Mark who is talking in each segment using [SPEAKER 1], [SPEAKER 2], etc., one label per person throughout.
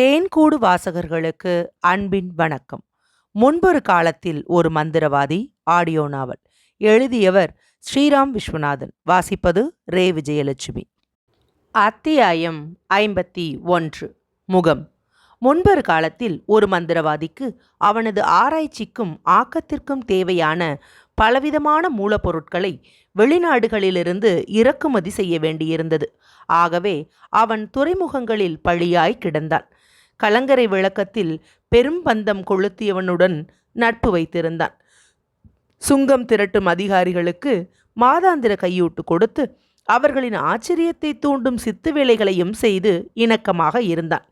[SPEAKER 1] தேன்கூடு வாசகர்களுக்கு அன்பின் வணக்கம். முன்பொரு காலத்தில் ஒரு மந்திரவாதி ஆடியோ நாவல் எழுதியவர் ஸ்ரீராம் விஸ்வநாதன். வாசிப்பது ரே. விஜயலட்சுமி. அத்தியாயம் ஐம்பத்தி ஒன்று. முகம். முன்பொரு காலத்தில் ஒரு மந்திரவாதிக்கு அவனது ஆராய்ச்சிக்கும் ஆக்கத்திற்கும் தேவையான பலவிதமான மூலப்பொருட்களை வெளிநாடுகளிலிருந்து இறக்குமதி செய்ய வேண்டியிருந்தது. ஆகவே அவன் துறைமுகங்களில் பழியாய் கிடந்தான். கலங்கரை விளக்கத்தில் பெரும் பந்தம் கொளுத்தியவனுடன் நட்பு வைத்திருந்தான். சுங்கம் திரட்டும் அதிகாரிகளுக்கு மாதாந்திர கையூட்டு கொடுத்து அவர்களின் ஆச்சரியத்தை தூண்டும் சித்து வேலைகளையும் செய்து இணக்கமாக இருந்தான்.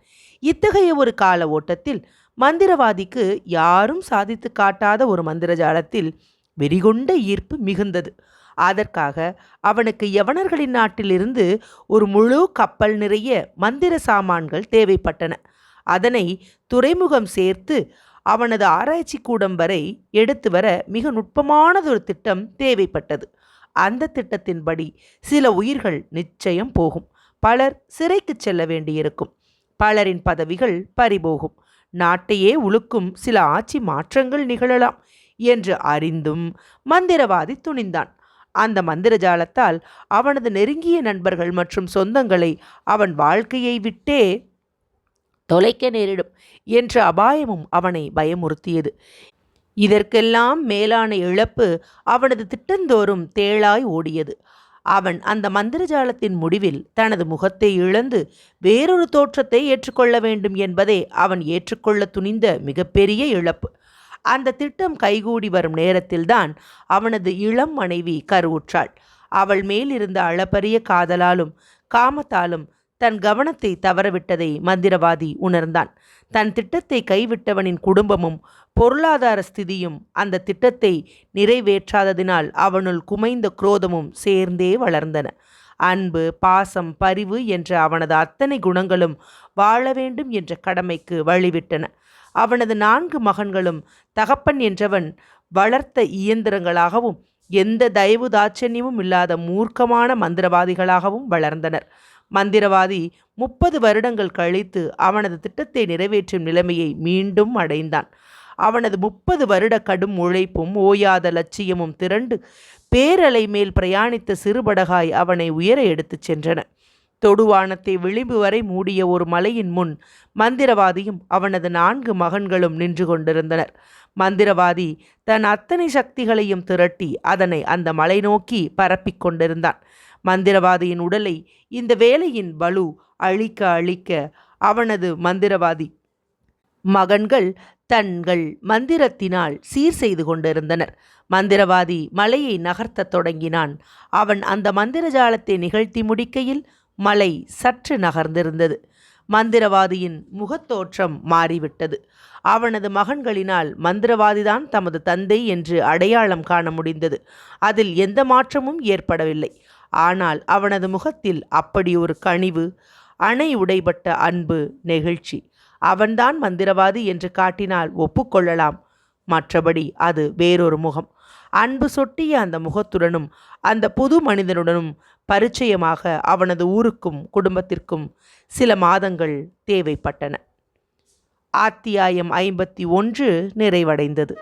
[SPEAKER 1] இத்தகைய ஒரு கால ஓட்டத்தில் மந்திரவாதிக்கு யாரும் சாதித்து காட்டாத ஒரு மந்திரஜாலத்தில் வெறிகொண்ட ஈர்ப்பு மிகுந்தது. அதற்காக அவனுக்கு யவனர்களின் நாட்டிலிருந்து ஒரு முழு கப்பல் நிறைய மந்திர சாமான்கள் தேவைப்பட்டன. அதனை துறைமுகம் சேர்த்து அவனது ஆராய்ச்சி கூடம் வரை எடுத்து வர மிக நுட்பமானதொரு திட்டம் தேவைப்பட்டது. அந்த திட்டத்தின்படி சில உயிர்கள் நிச்சயம் போகும். பலர் சிறைக்கு செல்ல வேண்டியிருக்கும். பலரின் பதவிகள் பறிபோகும். நாட்டையே உழுக்கும் சில ஆட்சி மாற்றங்கள் நிகழலாம் என்று அறிந்தும் மந்திரவாதி துணிந்தான். அந்த மந்திரஜாலத்தால் அவனது நெருங்கிய நண்பர்கள் மற்றும் சொந்தங்களை அவன் வாழ்க்கையை விட்டே தொலைக்க நேரிடும் என்ற அபாயமும் அவனை பயமுறுத்தியது. இதற்கெல்லாம் மேலான இழப்பு அவனது திட்டந்தோறும் தேளாய் ஓடியது. அவன் அந்த மந்திரஜாலத்தின் முடிவில் தனது முகத்தை இழந்து வேறொரு தோற்றத்தை ஏற்றுக்கொள்ள வேண்டும் என்பதே அவன் ஏற்றுக்கொள்ள துணிந்த மிகப்பெரிய இழப்பு. அந்த திட்டம் கைகூடி வரும் நேரத்தில்தான் அவனது இளம் மனைவி கருவுற்றாள். அவள் மேல் இருந்த அளப்பரிய காதலாலும் காமத்தாலும் தன் கவனத்தை தவறவிட்டதை மந்திரவாதி உணர்ந்தான். தன் திட்டத்தை கைவிட்டவனின் குடும்பமும் பொருளாதார ஸ்திதியும் அந்த திட்டத்தை நிறைவேற்றாததினால் அவனுள் குமைந்த குரோதமும் சேர்ந்தே வளர்ந்தன. அன்பு பாசம் பரிவு என்ற அவனது அத்தனை குணங்களும் வாழ வேண்டும் என்ற கடமைக்கு வழிவிட்டன. அவனது நான்கு மகன்களும் தகப்பன் என்றவன் வளர்த்த இயந்திரங்களாகவும் எந்த தயவு தாட்சண்யமும் இல்லாத மூர்க்கமான மந்திரவாதிகளாகவும் வளர்ந்தனர். மந்திரவாதி முப்பது வருடங்கள் கழித்து அவனது திட்டத்தை நிறைவேற்றும் நிலைமையை மீண்டும் அடைந்தான். அவனது முப்பது வருட கடும் உழைப்பும் ஓயாத லட்சியமும் திரண்டு பேரலை மேல் பிரயாணித்த சிறுபடகாய் அவனை உயர எடுத்துச் சென்றன. தொடுவானத்தை விளிம்பு வரை மூடிய ஒரு மலையின் முன் மந்திரவாதியும் அவனது நான்கு மகன்களும் நின்று கொண்டிருந்தனர். மந்திரவாதி தன் அத்தனை சக்திகளையும் திரட்டி அதனை அந்த மலை நோக்கி பரப்பிக் கொண்டிருந்தான். மந்திரவாதியின் உடலை இந்த வேலையின் பலு அழிக்க அழிக்க அவனது மந்திரவாதி மகன்கள் தங்கள் மந்திரத்தினால் சீர் செய்து கொண்டிருந்தனர். மந்திரவாதி மலையை நகர்த்தத் தொடங்கினான். அவன் அந்த மந்திரஜாலத்தை நிகழ்த்தி முடிக்கையில் மலை சற்று நகர்ந்திருந்தது. மந்திரவாதியின் முகத்தோற்றம் மாறிவிட்டது. அவனது மகன்களினால் மந்திரவாதிதான் தமது தந்தை என்று அடையாளம் காண முடிந்தது. அதில் எந்த மாற்றமும் ஏற்படவில்லை. ஆனால் அவனது முகத்தில் அப்படி ஒரு கனிவு அணை உடைபட்ட அன்பு நெகிழ்ச்சி. அவன்தான் மந்திரவாதி என்று காட்டினால் ஒப்புக்கொள்ளலாம். மற்றபடி அது வேறொரு முகம். அன்பு சொட்டிய அந்த முகத்துடனும் அந்த புது மனிதனுடனும் பரிச்சயமாக அவனது ஊருக்கும் குடும்பத்திற்கும் சில மாதங்கள் தேவைப்பட்டன. அத்தியாயம் ஐம்பத்தி ஒன்று நிறைவடைந்தது.